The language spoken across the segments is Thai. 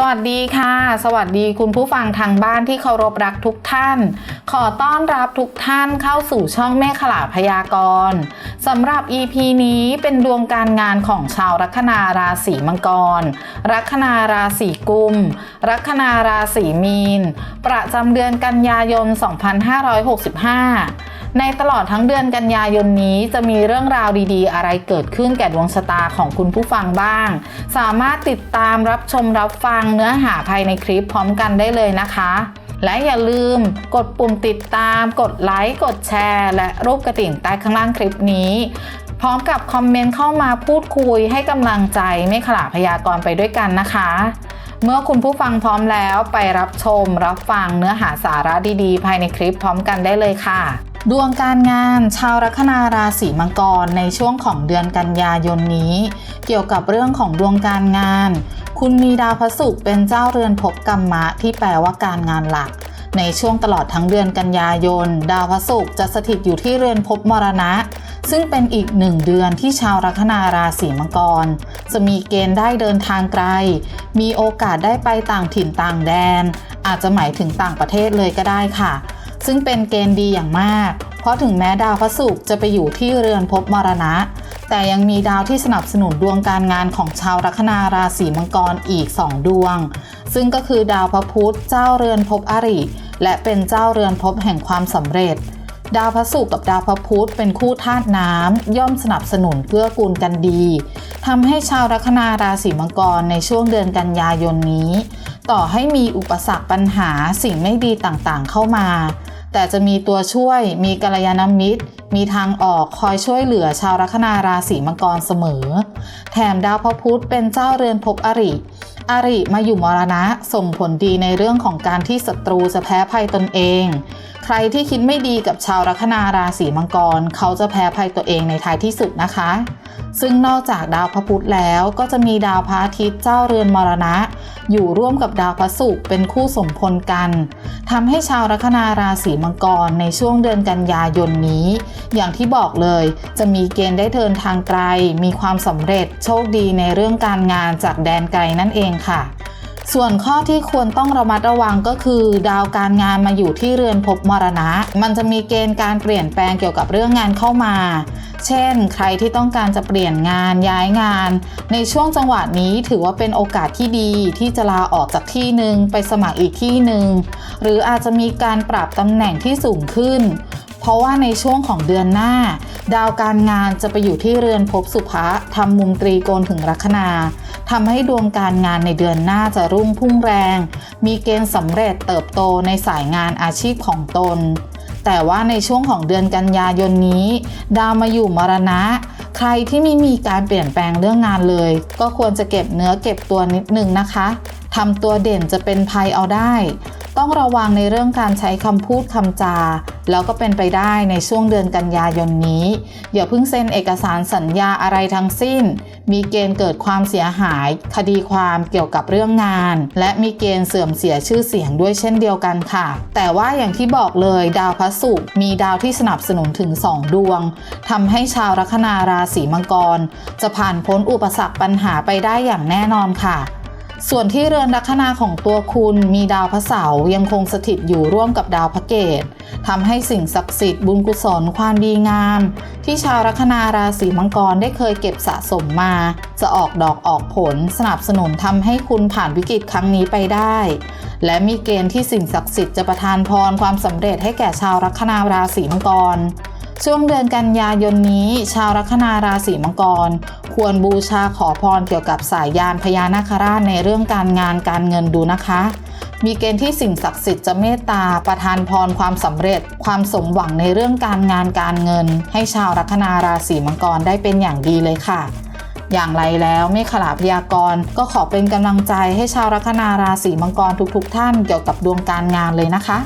สวัสดีค่ะ สวัสดีคุณผู้ฟังทางบ้านที่เคารพรักทุกท่าน ขอต้อนรับทุกท่านเข้าสู่ช่องแม่ขลาพยากรณ์สำหรับ EP นี้เป็นดวงการงานของชาวลัคนาราศีมังกร ลัคนาราศีกุม ลัคนาราศีมีน ประจำเดือนกันยายน 2565 ในตลอดทั้งเดือนกันยายนนี้จะมีเรื่องราวดีๆ อะไรเกิดขึ้นแก่ดวงชะตาของคุณผู้ฟังบ้าง สามารถติดตามรับชมรับฟังเนื้อหาภายในคลิปพร้อมกันได้เลยนะคะ และอย่าลืมกดปุ่มติดตาม กดไลค์ กดแชร์ และรูปกระดิ่งใต้ข้างล่างคลิปนี้ พร้อมกับคอมเมนต์เข้ามาพูดคุยให้กำลังใจไม่ขลาพยากรไปด้วยกันนะคะเมื่อคุณผู้ฟังพร้อมแล้วไปรับชมรับฟังเนื้อหาสาระดีๆ ภายในคลิปพร้อมกันได้เลยค่ะ ดวงการงานชาวลัคนาราศีมังกรในช่วงของเดือนกันยายนนี้ เกี่ยวกับเรื่องของดวงการงาน คุณมีดาวพระศุกร์เป็นเจ้าเรือนภพกรรมะที่แปลว่าการงานหลัก ในช่วงตลอดทั้งเดือนกันยายน ดาวพระศุกร์จะสถิตอยู่ที่เรือนภพมรณะ ซึ่งเป็นอีกหนึ่งเดือนที่ชาวลัคนาราศีมังกร จะมีเกณฑ์ได้เดินทางไกล มีโอกาสได้ไปต่างถิ่นต่างแดน อาจจะหมายถึงต่างประเทศเลยก็ได้ค่ะ ซึ่งเป็นเกณฑ์ดีอย่างมาก เพราะถึงแม้ดาวพระศุกร์จะไปอยู่ที่เรือนภพมรณะ แต่ยังมีดาวที่สนับสนุนดวงการงานของชาวลัคนาราศีมังกรอีก 2 ดวง ซึ่งก็คือดาวพระพุธเจ้าเรือนภพอริ และเป็นเจ้าเรือนภพแห่งความสำเร็จดาวพระศุกร์กับดาวพระพุธเป็นคู่ธาตุน้ำย่อมสนับสนุนเกื้อกูลกันดีทำให้ชาวลัคนาราศีมังกรในช่วงเดือนกันยายนนี้ ต่อให้มีอุปสรรคปัญหาสิ่งไม่ดีต่างๆเข้ามา แต่จะมีตัวช่วย มีกัลยาณมิตร มีทางออกคอยช่วยเหลือชาวลัคนาราศีมังกรเสมอ แถมดาวพระพุธเป็นเจ้าเรือนภพอริอริมาอยู่มรณะส่งผลดีในเรื่องของการที่ศัตรูจะแพ้ภัยตนเอง ใครที่คิดไม่ดีกับชาวลัคนาราศีมังกร เขาจะแพ้ภัยตัวเองในท้ายที่สุดนะคะ ซึ่งนอกจากดาวพระพุธแล้วก็จะมีดาวพระอาทิตย์เจ้าเรือนมรณะ อยู่ร่วมกับดาวพระศุกร์เป็นคู่สมพลกันทำให้ชาวลัคนาราศีมังกรในช่วงเดือนกันยายนนี้ อย่างที่บอกเลยจะมีเกณฑ์ได้เดินทางไกล มีความสำเร็จโชคดีในเรื่องการงานจากแดนไกลนั่นเองค่ะ ส่วนข้อที่ควรต้องระมัดระวังก็คือ ดาวการงานมาอยู่ที่เรือนภพมรณะ มันจะมีเกณฑ์การเปลี่ยนแปลงเกี่ยวกับเรื่องงานเข้ามา เช่น ใครที่ต้องการจะเปลี่ยนงานย้ายงาน ในช่วงจังหวะนี้ถือว่าเป็นโอกาสที่ดีที่จะลาออกจากที่หนึ่งไปสมัครอีกที่หนึ่งหรืออาจจะมีการปรับตำแหน่งที่สูงขึ้น เพราะว่าในช่วงของเดือนหน้า ดาวการงานจะไปอยู่ที่เรือนภพสุภะทำมุมตรีโกณถึงลัคนา ทำให้ดวงการงานในเดือนหน้าจะรุ่งพุ่งแรง มีเกณฑ์สำเร็จเติบโตในสายงานอาชีพของตน แต่ว่าในช่วงของเดือนกันยายนนี้ ดาวมาอยู่มรณะ ใครที่ไม่มีการเปลี่ยนแปลงเรื่องงานเลย ก็ควรจะเก็บเนื้อเก็บตัวนิดนึงนะคะทำตัวเด่นจะเป็นภัยเอาได้ ต้องระวังในเรื่องการใช้คำพูดคำจา แล้วก็เป็นไปได้ในช่วงเดือนกันยายนนี้ อย่าเพิ่งเซ็นเอกสารสัญญาอะไรทั้งสิ้น มีเกณฑ์เกิดความเสียหาย คดีความเกี่ยวกับเรื่องงาน และมีเกณฑ์เสื่อมเสียชื่อเสียงด้วยเช่นเดียวกันค่ะ แต่ว่าอย่างที่บอกเลยดาวพระศุกร์มีดาวที่สนับสนุนถึง 2 ดวงทำให้ชาวลัคนาราศีมังกร จะผ่านพ้นอุปสรรคปัญหาไปได้อย่างแน่นอนค่ะ ส่วนที่เรือนลัคนาของตัวคุณมีดาวพระเสาร์ยังคงสถิตอยู่ร่วมกับดาวพระเกตทำให้สิ่งศักดิ์สิทธิ์บุญกุศลความดีงาม ที่ชาวลัคนาราศีมังกรได้เคยเก็บสะสมมา จะออกดอกออกผลสนับสนุนทำให้คุณผ่านวิกฤตครั้งนี้ไปได้ และมีเกณฑ์ที่สิ่งศักดิ์สิทธิ์จะประทานพรความสำเร็จให้แก่ชาวลัคนาราศีมังกร ช่วงเดือนกันยายนนี้ ชาวลัคนาราศีมังกร ควรบูชาขอพรเกี่ยวกับสายยานพญานาคราชในเรื่องการงานการเงินดูนะคะ มีเกณฑ์ที่สิ่งศักดิ์สิทธิ์จะเมตตาประทานพรความสำเร็จ ความสมหวังในเรื่องการงานการเงิน ให้ชาวลัคนาราศีมังกรได้เป็นอย่างดีเลยค่ะอย่างไรแล้วเมฆขลาพยากรณ์ก็ขอเป็นกำลังใจให้ชาวลัคนาราศีมังกรทุกๆท่านเกี่ยวกับดวงการงานเลยนะคะ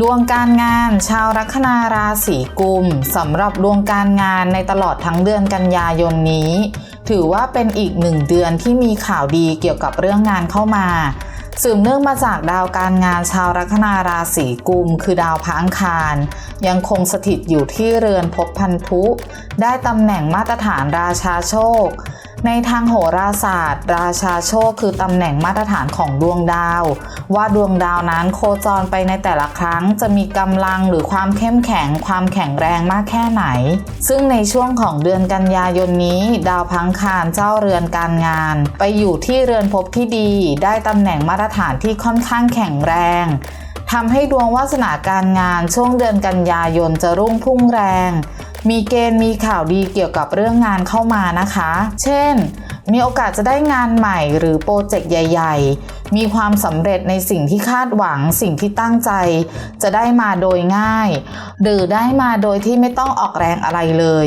ดวงการงาน ชาวลัคนาราศีกุมสำหรับดวงการงานในตลอดทั้งเดือนกันยายนนี้ ถือว่าเป็นอีกหนึ่งเดือนที่มีข่าวดีเกี่ยวกับเรื่องงานเข้ามาสืบเนื่องมาจากดาวการงานชาวลัคนาราศีกุม คือดาวพระอังคาร ยังคงสถิตอยู่ที่เรือนภพพันธุ ได้ตำแหน่งมาตรฐานราชาโชค ในทางโหราศาสตร์ ราชาโชคคือตำแหน่งมาตรฐานของดวงดาว ว่าดวงดาวนั้นโคจรไปในแต่ละครั้งจะมีกำลังหรือความเข้มแข็ง ความแข็งแรงมากแค่ไหน ซึ่งในช่วงของเดือนกันยายนนี้ ดาวพังคารเจ้าเรือนการงาน ไปอยู่ที่เรือนภพที่ดี ได้ตำแหน่งมาตรฐานที่ค่อนข้างแข็งแรงทำให้ดวงวาสนาการงานช่วงเดือนกันยายนจะรุ่งพุ่งแรง มีเกณฑ์มีข่าวดีเกี่ยวกับเรื่องงานเข้ามานะคะ เช่น มีโอกาสจะได้งานใหม่หรือโปรเจกต์ใหญ่ ๆ มีความสำเร็จในสิ่งที่คาดหวัง สิ่งที่ตั้งใจ จะได้มาโดยง่าย หรือได้มาโดยที่ไม่ต้องออกแรงอะไรเลย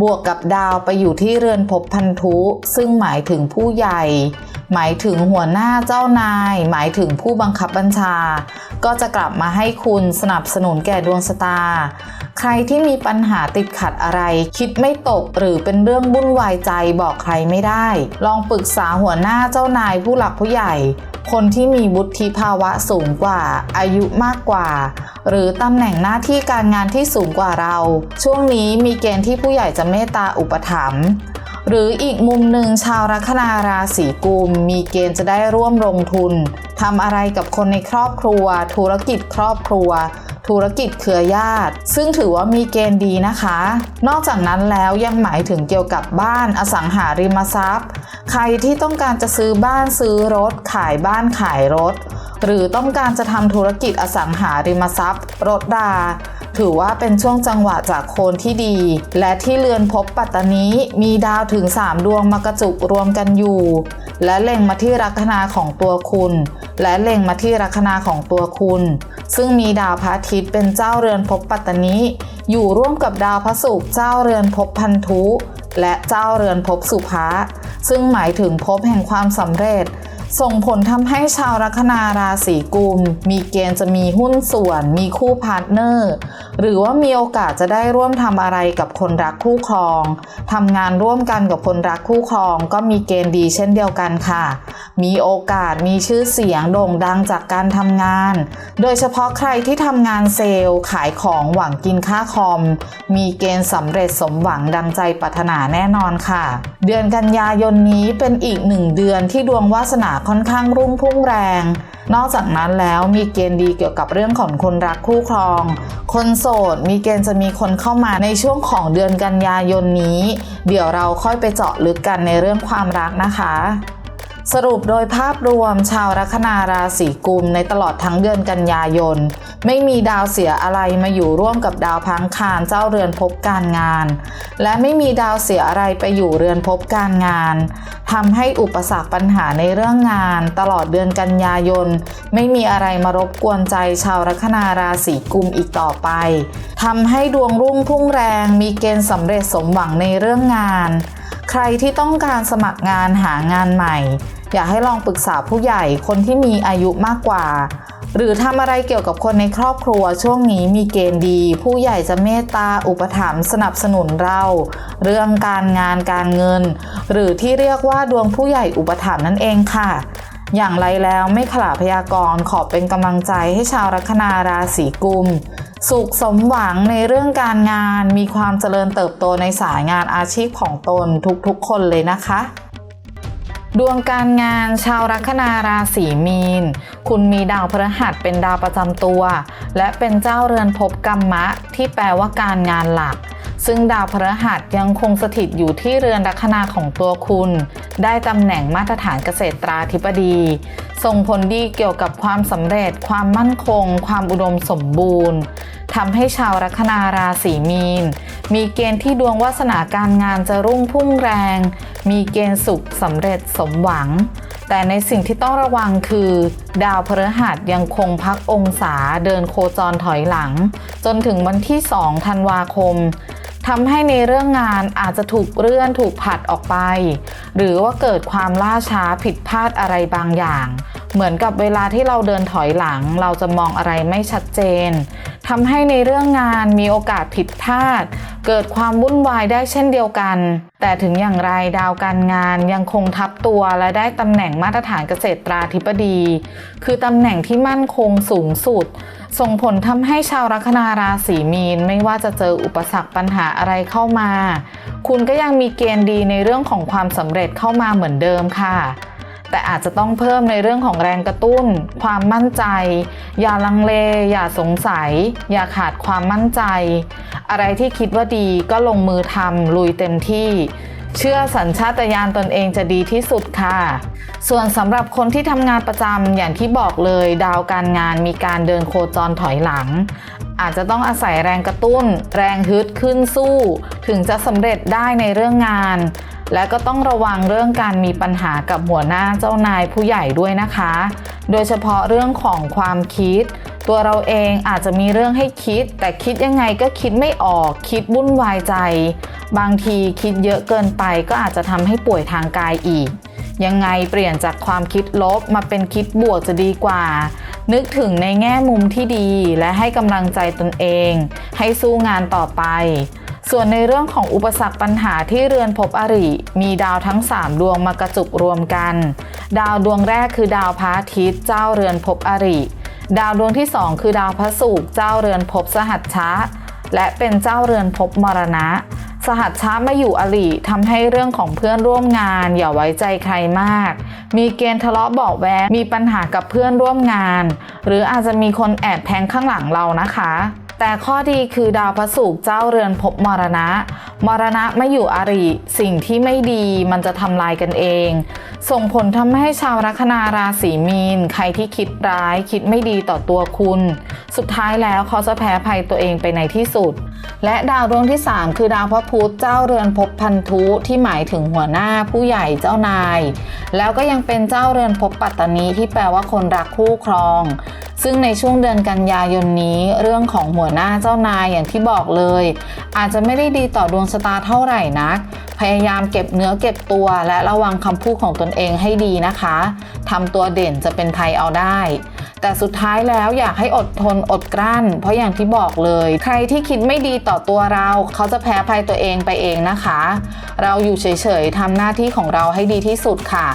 บวกกับดาวไปอยู่ที่เรือนภพพันธุ ซึ่งหมายถึงผู้ใหญ่หมายถึงหัวหน้าเจ้านาย หมายถึงผู้บังคับบัญชา ก็จะกลับมาให้คุณสนับสนุนแก่ดวงชะตา ใครที่มีปัญหาติดขัดอะไร คิดไม่ตกหรือเป็นเรื่องวุ่นวายใจบอกใครไม่ได้ ลองปรึกษาหัวหน้าเจ้านายผู้หลักผู้ใหญ่ คนที่มีวุฒิภาวะสูงกว่า อายุมากกว่า หรือตำแหน่งหน้าที่การงานที่สูงกว่าเรา ช่วงนี้มีเกณฑ์ที่ผู้ใหญ่จะเมตตาอุปถัมภ์หรืออีกมุมหนึ่งชาวลัคนาราศีกุม มีเกณฑ์จะได้ร่วมลงทุนทำอะไรกับคนในครอบครัว ธุรกิจครอบครัว ธุรกิจเครือญาติ ซึ่งถือว่ามีเกณฑ์ดีนะคะ นอกจากนั้นแล้วยังหมายถึงเกี่ยวกับบ้านอสังหาริมทรัพย์ ใครที่ต้องการจะซื้อบ้านซื้อรถ ขายบ้านขายรถ หรือต้องการจะทำธุรกิจอสังหาริมทรัพย์ รถราถือว่าเป็นช่วงจังหวะจากโคนที่ดี และที่เรือนพบปัตตานีมีดาวถึง 3 ดวงมากระจุกรวมกันอยู่ และเล็งมาที่ลัคนาของตัวคุณ และเล็งมาที่ลัคนาของตัวคุณ ซึ่งมีดาวพระอาทิตย์เป็นเจ้าเรือนภพปัตตานีอยู่ร่วมกับดาวพระศุกร์เจ้าเรือนภพพันธุ และเจ้าเรือนภพสุภะซึ่งหมายถึงภพแห่งความสำเร็จ ส่งผลทำให้ชาวลัคนาราศีกุม มีเกณฑ์จะมีหุ้นส่วน มีคู่พาร์ทเนอร์ หรือว่ามีโอกาสจะได้ร่วมทำอะไรกับคนรักคู่ครองทำงานร่วมกันกับคนรักคู่ครอง ก็มีเกณฑ์ดีเช่นเดียวกันค่ะ มีโอกาสมีชื่อเสียงโด่งดังจากการทำงาน โดยเฉพาะใครที่ทำงานเซลล์ขายของหวังกินค่าคอม มีเกณฑ์สำเร็จสมหวังดังใจปรารถนาแน่นอนค่ะ เดือนกันยายนนี้เป็นอีกหนึ่งเดือนที่ดวงวาสนาค่อนข้างรุ่งพุ่งแรง นอกจากนั้นแล้วมีเกณฑ์ดีเกี่ยวกับเรื่องของคนรักคู่ครอง คนโสดมีเกณฑ์จะมีคนเข้ามาในช่วงของเดือนกันยายนนี้ เดี๋ยวเราค่อยไปเจาะลึกกันในเรื่องความรักนะคะ สรุปโดยภาพรวมชาวลัคนาราศีกุมในตลอดทั้งเดือนกันยายน ไม่มีดาวเสียอะไรมาอยู่ร่วมกับดาวพังคารเจ้าเรือนภพการงาน และไม่มีดาวเสียอะไรไปอยู่เรือนภพการงานทำให้อุปสรรคปัญหาในเรื่องงาน ตลอดเดือนกันยายน ไม่มีอะไรมารบกวนใจชาวลัคนาราศีกุมอีกต่อไปทำให้ดวงรุ่งพุ่งแรงมีเกณฑ์สำเร็จสมหวังในเรื่องงาน ใครที่ต้องการสมัครงานหางานใหม่ อยากให้ลองปรึกษาผู้ใหญ่คนที่มีอายุมากกว่า หรือทำอะไรเกี่ยวกับคนในครอบครัวช่วงนี้มีเกณฑ์ดี ผู้ใหญ่จะเมตตาอุปถัมภ์สนับสนุนเรา เรื่องการงานการเงิน หรือที่เรียกว่าดวงผู้ใหญ่อุปถัมภ์นั่นเองค่ะอย่างไรแล้วไม่ขลาพยากรณ์ขอเป็นกำลังใจให้ชาวลัคนาราศีกุม สุขสมหวังในเรื่องการงาน มีความเจริญเติบโตในสายงานอาชีพของตนทุกๆ คนเลยนะคะ ดวงการงานชาวลัคนาราศีมีน คุณมีดาวพฤหัสเป็นดาวประจำตัว และเป็นเจ้าเรือนภพกรรมะ ที่แปลว่าการงานหลัก ซึ่งดาวพฤหัสยังคงสถิตอยู่ที่เรือนลัคนาของตัวคุณ ได้ตำแหน่งมาตรฐานเกษตราธิบดี ส่งผลดีเกี่ยวกับความสำเร็จ ความมั่นคง ความอุดมสมบูรณ์ ทำให้ชาวลัคนาราศีมีน มีเกณฑ์ที่ดวงวาสนาการงานจะรุ่งพุ่งแรง มีเกณฑ์สุขสำเร็จสมหวัง แต่ในสิ่งที่ต้องระวังคือ ดาวพฤหัสยังคงพักองศาเดินโคจรถอยหลัง จนถึงวันที่ 2 ธันวาคมทำให้ในเรื่องงานอาจจะถูกเลื่อนถูกผัดออกไป หรือว่าเกิดความล่าช้าผิดพลาดอะไรบางอย่าง เหมือนกับเวลาที่เราเดินถอยหลัง เราจะมองอะไรไม่ชัดเจน ทำให้ในเรื่องงานมีโอกาสผิดพลาด เกิดความวุ่นวายได้เช่นเดียวกัน แต่ถึงอย่างไรดาวการงานยังคงทับตัวและได้ตำแหน่งมาตรฐานเกษตราธิบดี คือตำแหน่งที่มั่นคงสูงสุด ส่งผลทำให้ชาวลัคนาราศีมีนไม่ว่าจะเจออุปสรรคปัญหาอะไรเข้ามา คุณก็ยังมีเกณฑ์ดีในเรื่องของความสำเร็จเข้ามาเหมือนเดิมค่ะ แต่อาจจะต้องเพิ่มในเรื่องของแรงกระตุ้น ความมั่นใจ อย่าลังเล อย่าสงสัย อย่าขาดความมั่นใจ อะไรที่คิดว่าดีก็ลงมือทำลุยเต็มที่เชื่อสัญชาตญาณตนเองจะดีที่สุดค่ะ ส่วนสำหรับคนที่ทำงานประจำอย่างที่บอกเลย ดาวการงานมีการเดินโคจรถอยหลัง อาจจะต้องอาศัยแรงกระตุ้น แรงฮึดขึ้นสู้ ถึงจะสำเร็จได้ในเรื่องงาน และก็ต้องระวังเรื่องการมีปัญหากับหัวหน้าเจ้านายผู้ใหญ่ด้วยนะคะ โดยเฉพาะเรื่องของความคิด ตัวเราเองอาจจะมีเรื่องให้คิด แต่คิดยังไงก็คิดไม่ออก คิดวุ่นวายใจ บางทีคิดเยอะเกินไปก็อาจจะทำให้ป่วยทางกายอีก ยังไงเปลี่ยนจากความคิดลบมาเป็นคิดบวกจะดีกว่า นึกถึงในแง่มุมที่ดีและให้กำลังใจตนเอง ให้สู้งานต่อไป ส่วนในเรื่องของอุปสรรคปัญหาที่เรือนภพอริ มีดาวทั้ง 3 ดวงมากระจุกรวมกัน ดาวดวงแรกคือดาวพระอาทิตย์เจ้าเรือนภพอริ ดาวดวงที่ 2 คือดาวพระศุกร์เจ้าเรือนภพสหัชชะ และเป็นเจ้าเรือนภพมรณะ สหัชชะมาอยู่อริทำให้เรื่องของเพื่อนร่วมงาน อย่าไว้ใจใครมาก มีเกณฑ์ทะเลาะเบาะแวงมีปัญหากับเพื่อนร่วมงาน หรืออาจจะมีคนแอบแทงข้างหลังเรานะคะ แต่ข้อดีคือดาวพระศุกร์เจ้าเรือนภพมรณะ มรณะไม่อยู่อริ สิ่งที่ไม่ดีมันจะทำลายกันเอง ส่งผลทำให้ชาวลัคนาราศีมีน ใครที่คิดร้ายคิดไม่ดีต่อตัวคุณ สุดท้ายแล้วเขาจะแพ้ภัยตัวเองไปในที่สุด และดาวดวงที่ 3 คือดาวพระพุธเจ้าเรือนภพพันธุที่หมายถึงหัวหน้าผู้ใหญ่เจ้านาย แล้วก็ยังเป็นเจ้าเรือนภพปัตตานีที่แปลว่าคนรักคู่ครอง ซึ่งในช่วงเดือนกันยายนนี้ เรื่องของหัวหน้าเจ้านายอย่างที่บอกเลย อาจจะไม่ได้ดีต่อดวงชะตาเท่าไหร่นัก พยายามเก็บเนื้อเก็บตัวและระวังคำพูดของตนเองให้ดีนะคะทำตัวเด่นจะเป็นภัยเอาได้ แต่สุดท้ายแล้วอยากให้อดทนอดกลั้น เพราะอย่างที่บอกเลย ใครที่คิดไม่ดีต่อตัวเรา เขาจะแพ้ภัยตัวเองไปเองนะคะ เราอยู่เฉยๆทำหน้าที่ของเราให้ดีที่สุดค่ะ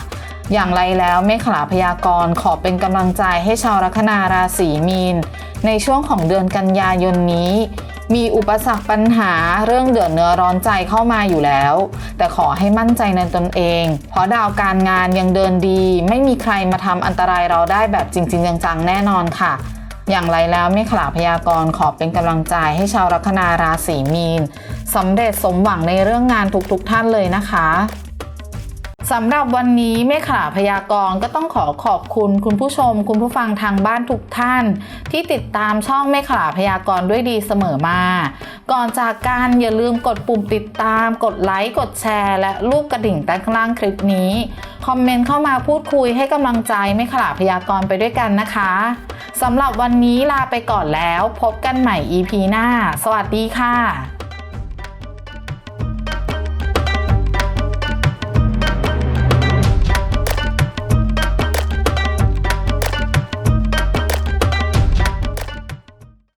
อย่างไรแล้วเมฆขลาพยากรณ์ขอเป็นกำลังใจให้ชาวลัคนาราศีมีน ในช่วงของเดือนกันยายนนี้ มีอุปสรรคปัญหาเรื่องเดือดเนื้อร้อนใจเข้ามาอยู่แล้ว แต่ขอให้มั่นใจในตนเอง เพราะดาวการงานยังเดินดี ไม่มีใครมาทำอันตรายเราได้แบบจริง ๆ จังๆแน่นอนค่ะอย่างไรแล้วเมฆขลาพยากรณ์ขอเป็นกำลังใจให้ชาวลัคนาราศีมีนสำเร็จสมหวังในเรื่องงานทุกๆท่านเลยนะคะ สำหรับวันนี้เมฆขลาพยากรณ์ก็ต้องขอขอบคุณคุณผู้ชม คุณผู้ฟังทางบ้านทุกท่าน ที่ติดตามช่องเมฆขลาพยากรณ์ด้วยดีเสมอมา ก่อนจากการอย่าลืมกดปุ่มติดตาม กดไลค์กดแชร์ และรูปกระดิ่งใต้ข้างล่างคลิปนี้คอมเมนต์เข้ามาพูดคุยให้กำลังใจเมฆขลาพยากรณ์ไปด้วยกันนะคะสำหรับวันนี้ลาไปก่อนแล้ว พบกันใหม่ EP หน้า สวัสดีค่ะ